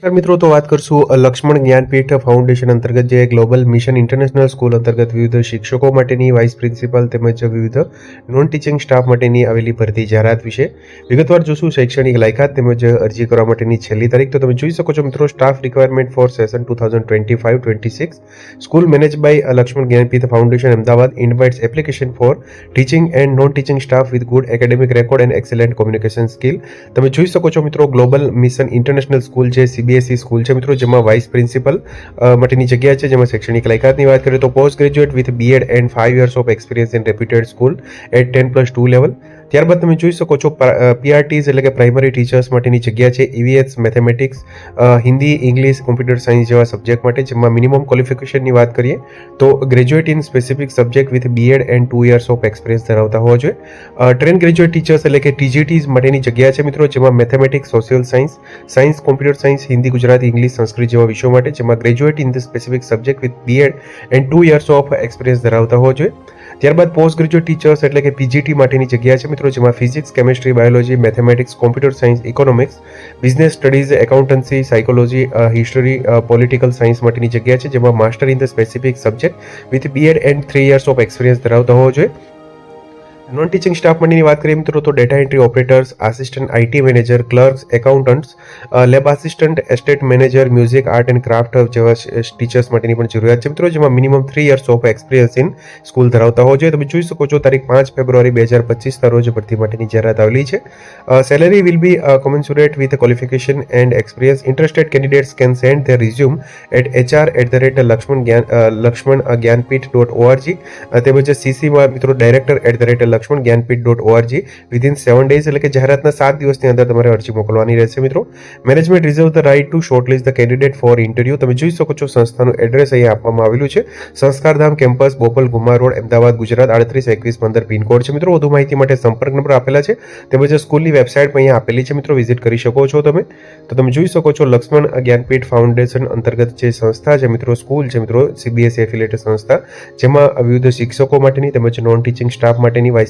નમસ્કાર મિત્રો, તો વાત કરશું લક્ષ્મણ જ્ઞાનપીઠ ફાઉન્ડેશન અંતર્ગત, જે ગ્લોબલ મિશન ઇન્ટરનેશનલ સ્કૂલ અંતર્ગત વિવિધ શિક્ષકો માટેની, વાઇસ પ્રિન્સિપાલ તેમજ વિવિધ નોન ટીચિંગ સ્ટાફ માટેની આવેલી ભરતી જાહેરાત વિશે વિગતવાર જોશું. શૈક્ષણિક લાયકાત તેમજ અરજી કરવા માટેની છેલ્લી તારીખ, તો તમે જોઈ શકો છો મિત્રો, staff requirement for session two thousand twenty five, twenty six, school manage by Laxman Gyanpeeth Foundation, Ahmedabad, invites application for teaching and non teaching staff with good academic record and excellent communication skill. તમે જોઈ શકો છો મિત્રો, global mission international School છે CBSE school છે મિત્રો, જેમાં vice principal માટેની જગ્યા છે, જેમાં શૈક્ષણિક લાયકાતની વાત કરીએ તો post graduate with BEd and five years of experience in reputed school at ten plus two level ત્યારબાદ તમે જોઈ શકો છો પીઆરટીઝ એટલે કે પ્રાઇમરી ટીચર્સ માટેની જગ્યા છે EVS mathematics Hindi English computer science જેવા સબ્જેક્ટ માટે, જેમાં મિનિમમ ક્વોલિફિકેશનની વાત કરીએ, તો graduate in specific subject with BEd and two years of experience ધરાવતા હોવા જોઈએ. ટ્રેન ગ્રેજ્યુએટ ટીચર્સ એટલે કે ટીજીટીઝ માટેની જગ્યા છે મિત્રો, જેમાં mathematics social science science computer science Hindi, Gujarati English Sanskrit જેવા વિષયો માટે, જેમાં graduate in the specific subject with BEd and two years of experience ધરાવતા હોવા જોઈએ. ત્યારબાદ પોસ્ટ ગ્રેજ્યુએટ ટીચર્સ એટલે કે પીજીટી માટેની જગ્યા છે જેમાં physics chemistry biology mathematics computer science economics business studies accountancy psychology history political science માટેની જગ્યા છે, જેમાં master in the specific subject with BEd and three years of experience ધરાવતા હોવો જોઈએ. નોન ટીચિંગ સ્ટાફ માટેની વાત કરીએ મિત્રો, તો data entry operators assistant IT manager clerks accountants lab assistant estate manager music art and craft જેવા teachers માટેની પણ જરૂરિયાત છે. મિત્રો, જેમાં minimum three years of experience in school ધરાવતા હોવો જોઈએ. તમે જોઈ શકો છો, તારીખ પાંચ ફેબ્રુઆરી બે હજાર પચીસના રોજ ભરતી માટેની જાહેરાત આવેલી છે. Salary will be commensurate with qualification and experience interested candidates can send their resume at HR at the rate Laxman Gyan Laxman Gyanpeeth dot ORG તેમજ સીસીમાં મિત્રો director at the rate Laxman Gyanpeeth dot ORG within seven days એટલે કે જાહેરાતના સાત દિવસની અંદર તમારે અરજી મોકલવાની રહેશે મિત્રો. Management reserve the right to shortlist the candidate for interview તમે જોઈ શકો છો સંસ્થાનું એડ્રેસ અહીંયા આપવામાં આવેલું છે. સંસ્કારધામ કેમ્પસ, બોપલ ગુમા રોડ, અમદાવાદ, ગુજરાત, આડત્રીસ, એકવીસ, પંદર, પિનકોડ છે મિત્રો. વધુ માહિતી માટે સંપર્ક નંબર આપેલા છે. તેમજ સ્કૂલની વેબસાઇટ પણ અહીંયા આપેલી છે મિત્રો. વિઝિટ કરી શકો છો તમે. તો તમે જોઈ શકો છો લક્ષ્મણ જ્ઞાનપીઠ ફાઉન્ડેશન અંતર્ગત જે સંસ્થા છે મિત્રો. સ્કૂલ છે મિત્રો. સીબીએસઈ એફિલેટેડ સંસ્થા. જેમાં વિવિધ શિક્ષકો માટેની તેમજ નોન ટીચિંગ સ્ટાફ માટેની વાઇસ